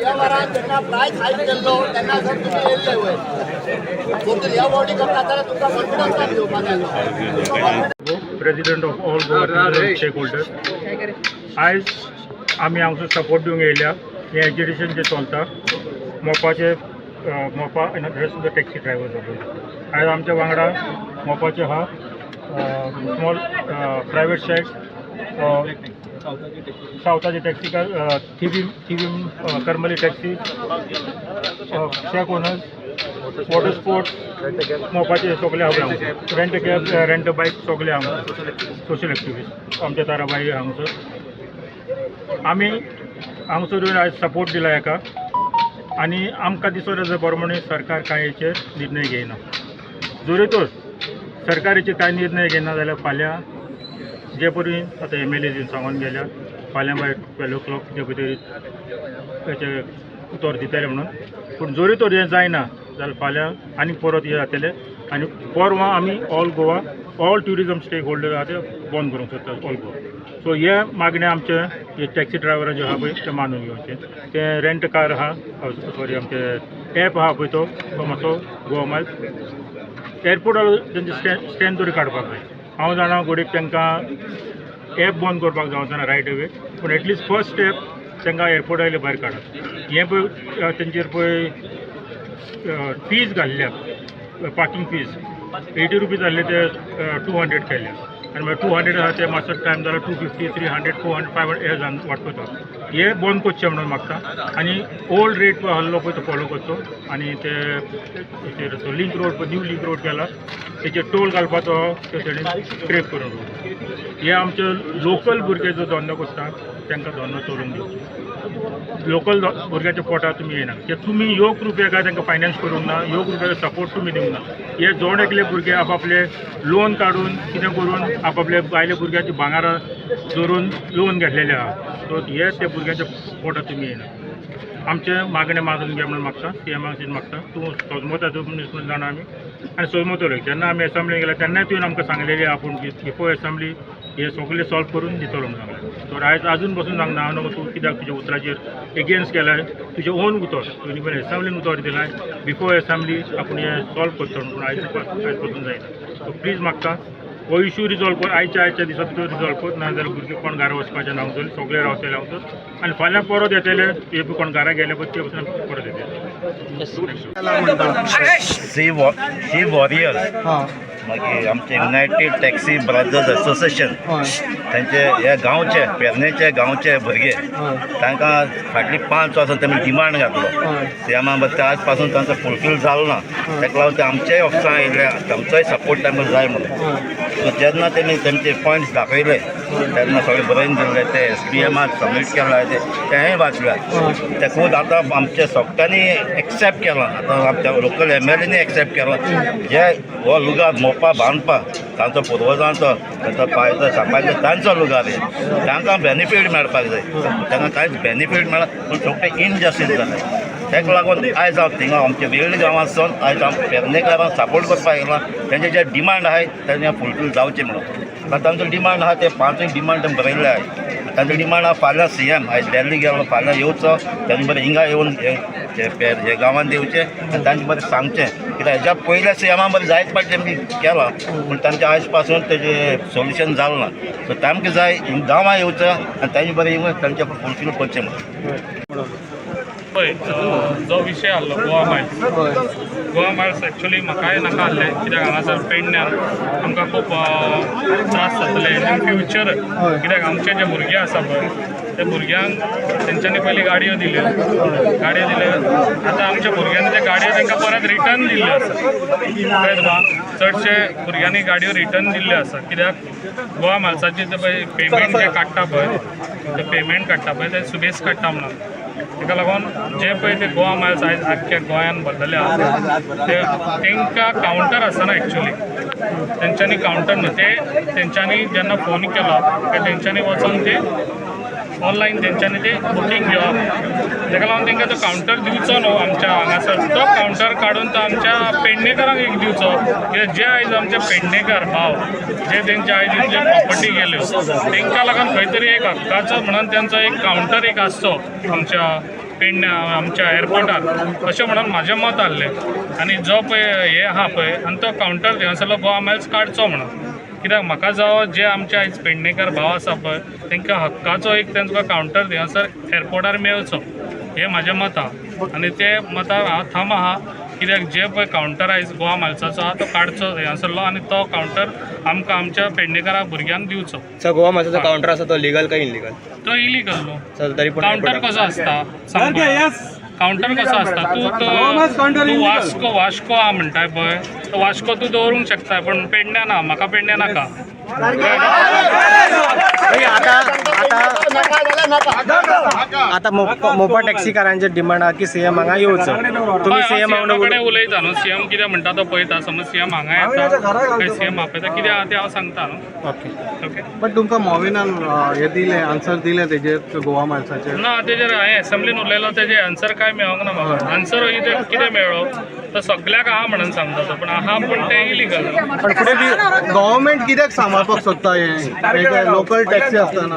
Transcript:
प्रायस केल्लो तेन्ना जर तुमी येयल्ले वयर टोटल ह्या बॉडी तुमकां घेवपाक जाय president of all Goa stakeholder आयज आमी हांगसर सपोर्ट दिवंक येयल्या हें एज्युकेशन जें चलता मोपाचे मोपा सुद्दां टॅक्सी ड्रायव्हर्स आयज आमच्या वांगडा मोपाचे आहा small private shack सावथाची taxi Thivim Thivim Karmali taxi shack owners water sports मोपाचे सगळे हांव रेंट कॅब रेंट बायक सगळे हांव सोशल एक्टिविस्ट आमच्या ताराबाई हांगसर आमी हांगसर येवन आयज सपोर्ट दिला हेका आनी आमकां दिसत आसा बरो म्हणून सरकार कांय हेचेर निर्णय घेयना जोरी तर हेचेर कांय निर्णय घेना जाल्यार फाल्यां जे परी आतां एम एल ए सांगून गेल्या. फाल्यां मागीर ट्वेल्व ओ क्लॉक ते भितर तेचे उतर दितले म्हणून. पूण जोरी तर हें जायना जाल्यार फाल्यां आनीक परत हे जातले आनी परवां आमी all Goa all tourism stakeholder आहा ते बंद करूंक सोदतात ऑल गोवा. सो हे मागणें आमचे हे टॅक्सी ड्रायव्हरां जे आहा पळय ते मानून घेवचे ते रेंट कार आहा सॉरी आमचे एप आहा पळय तो तो मातसो गोवा मायल्स एअरपोर्टार तेंचे स्टँड स्टँड तरी काडपाक जाय हांव जाणा गोडेक तांकां एप बंद करपाक जावचना रायट अवे पूण एटलिस्ट फर्स्ट स्टेप तांकां एअरपोर्टा वयले भायर काडप. हें पळय तेंचेर पळय फीज घाल्ल्या. पार्किंग फीज एटी रुपीज जाल्ले ते टू हंड्रेड केल्या. आनी मागीर टू हंड्रेड आसा ते मातसो टायम जालो two fifty three hundred four hundred five hundred हे जावन वाडटो हे बंद करचें म्हणून मागता. आनी ओल्ड रेट पळय आहलो पळय तो फॉलो करचो. आनी ते लिंक रोड पळय न्यू लिंक रोड केला. तेचेर टोल घालपाचो ते तेणेन स्क्रेप करून. हे आमचे लोकल भुरगे जो धंदो करता तांकां धंदो चलोवंक दिवचो. लोकल भुरग्याच्या पोटार तुमी येयना ते तुमी योग रुपयाक तांकां फायनान्स करूंक ना योग रुपया सपोर्ट तुमी दिवंक ना. हे जोड एकले भुरगे आपापले लोन काडून कितें करून आपापले बायले भुरग्याची भांगारां चोरून लोन घेतलेले आहा सो हे त्या भुरग्याच्या पोटार तुमी येयना आमचे मागणें मागून घे म्हणून मागता सी एमाक मागता. तूं सोजमोता मनीस म्हणून जाणा आमी आनी सोजमतो जेन्ना आमी एसेंब्लीक गेले तेन्नाय तुवें आमकां सांगलेली आपूण की बिफोर एसेंब्ली हे सगळे सॉल्व करून दितलो म्हणून सांगलें तर आयज अजून बसून सांगना हांव नको तूं कित्याक तुज्या उतराचेर एगेन्स्ट केलाय तुजें ओन उतर तुवें पण एसेंब्लीन उतर दिलाय. बिफोर एसेंब्ली आपूण हे सॉल्व करतलो म्हणून आयज आयज बसून जायना सो प्लीज मागता. हो इश्यू रिजॉल्व कर आयच्या आयच्या दिसा तो रिजॉल्व कर नाजाल्यार भुरगे कोण घरा वचपाचें ना हांगसर सगळे रावतले हांगसर आनी फाल्यां परत येतले ते बी कोण घरा गेले पळय ते वचून परत येतले सी वॉरियर मागीर आमचे युनायटेड टॅक्सी ब्रदर्स असोसिएशन तांचे हे गांवचे पेरनेचे गांवचे भुरगे तांकां फाटली पांच वर्सां तेमी डिमांड घातलो. ते आमी ते आज पासून तांचो फुलफील जालो ना ताका लागून ते आमच्याय ऑफिसां येयले तांचोय सपोर्ट तांकां जाय म्हणून. सो जेन्ना तेमी तेंचे पॉयंट्स दाखयले तेन्ना सगळे बरयन दिले ते एस पी एमात सबमीट केला ते तेंय वाचल्यात ते खूब आतां आमच्या सगळ्यांनी एक्सेप्ट केला. आतां आमच्या लोकल एम एल एनी एक्सेप्ट केला. जे हो लुगार मोपा बांदपा तांचो पुर्वजांचो तांचो पायचो सांबाळचो तांचो लुगार तांकां बेनिफीट मेळपाक जाय तांकां कांयच बेनिफीट मेळना पूण सगळें इनजस्टीस जालें ताका लागून आयज हांव थिंगा आमच्या वेगळ्या गांवांतसून आयज हांव पेरणेकारांक सपोर्ट करपाक येयला तेंचे जे डिमांड आहाय तें फुलफील जावचें म्हणून. आतां तांचो डिमांड आहा ते पांचूय डिमांड बरयल्ले आहाय तांचो डिमांड आहा फाल्यां सी एम आयज दिल्ली गेलो फाल्यां येवचो तांचे बरें हिंगा येवन हे हे गांवांत येवचें आनी तांचे बरें सांगचें. कित्याक हेज्या पयल्या सी एमा बरें जायत पाटी तेमी केलां पूण तांचे आयजपासून तेजें सोल्युशन जालें ना सो तांकां जाय गांवां येवचो आनी तांचे बरें येवन तांच्या फुलफील करचें म्हणून पळय जो विशय आहलो Goa Miles Goa Miles actually म्हाकाय नाका आहले कित्याक हांगासर पेडण्यान आमकां खूब त्रास जातले. इन फ्युचर कित्याक आमचे जे भुरगे आसा पळय त्या भुरग्यांक तेंच्यांनी पयलीं गाडयो दिल्यो. गाडयो दिल्यो. आतां आमच्या भुरग्यांनी त्या गाडयो तांकां परत रिटर्न दिल्ल्यो आसा. कळ्ळें तुका चडशे भुरग्यांनी गाडयो रिटर्न दिल्ल्यो आसा. कित्याक गोवा मायल्साचे जे पळय पेमेंट जे काडटा पळय ते पेमेंट काडटा पळय ते सुबेज काडटा म्हणून. तेका लागून जे पळय ते गोवा मायल्स आयज आख्ख्या गोंयान भरलेले आसा ते तांकां कावंटर आसना एक्चुली तेंच्यांनी कावंटर न्हू ते तेंच्यांनी जेन्ना फोन केलो काय तेंच्यांनी वचून ते ऑनलायन तेंच्यांनी ते बुकींग घेवप ताका लागून तांकां तो कावंटर दिवचो न्हू आमच्या हांगासर तो कावंटर काडून तो आमच्या पेडणेकारांक एक दिवचो कित्याक जे आयज आमचे पेडणेकार भाव. जे तेंचे आयज इतले प्रॉपर्टी गेल्यो तांकां लागून खंय तरी एक हक्काचो म्हणून तेंचो एक कावंटर एक आसचो आमच्या पेडण्या आमच्या एअरपोर्टार अशें म्हणून म्हाजें मत आहलें आनी जो पळय हे आहा पळय आनी तो कावंटर दिवनासलो गोवा मायल्स काडचो म्हणून. कित्याक म्हाका जो जे आमचे आयज पेडणेकार भाव आसा पळय तांकां हक्काचो एक तांचो कावंटर दिवनासर एअरपोर्टार मेळचो हें म्हाजें मत. आहा आनी ते मतार हांव थाम आहा कित्याक जे पळय कावंटर आयज गोवा मायल्साचो आहा तो काडचो दिवनासरलो आनी तो कावंटर आमकां आमच्या पेडणेकारा भुरग्यांक दिवचो. सर गोवा माणसाचा काउंटर असा तो लिगल का इनलिगल तो इलिगल न्हू सर तरी पण काउंटर कसो आसता. काउंटर कसो आसता तूं तो तूं वास्को वास्को आहा म्हणटाय पळय तो वास्को तूं दवरूंक शकता पण पेडण्या ना म्हाका पेडण्या नाका आता मोपा टॅक्सीकारांचे डिमांड आहा की सीएम हांगा येवचो तुम्ही सीएम कडेन उलयता न्हू सीएम कितें म्हणटा तो पळयता समज सीएम हांगा येता काय सीएम आपयता कितें आहा तें हांव सांगता न्हू ओके. ओके. पण तुमकां मोविनान हे दिले आन्सर दिले तेजेर गोवा माणसाचे. ना तेजेर हांवें एसेंब्लीन उलयलो तेजे आन्सर काय मेळोंक ना म्हाका आन्सर कितें कितें मेळ्ळो तो सगल्याक आहा म्हणून सांगता तो. पण आहा पूण तें इलिगल पण फुडें गव्हर्मेंट कित्याक सांबाळपाक सोदता हे? लोकल टॅक्सी आसतना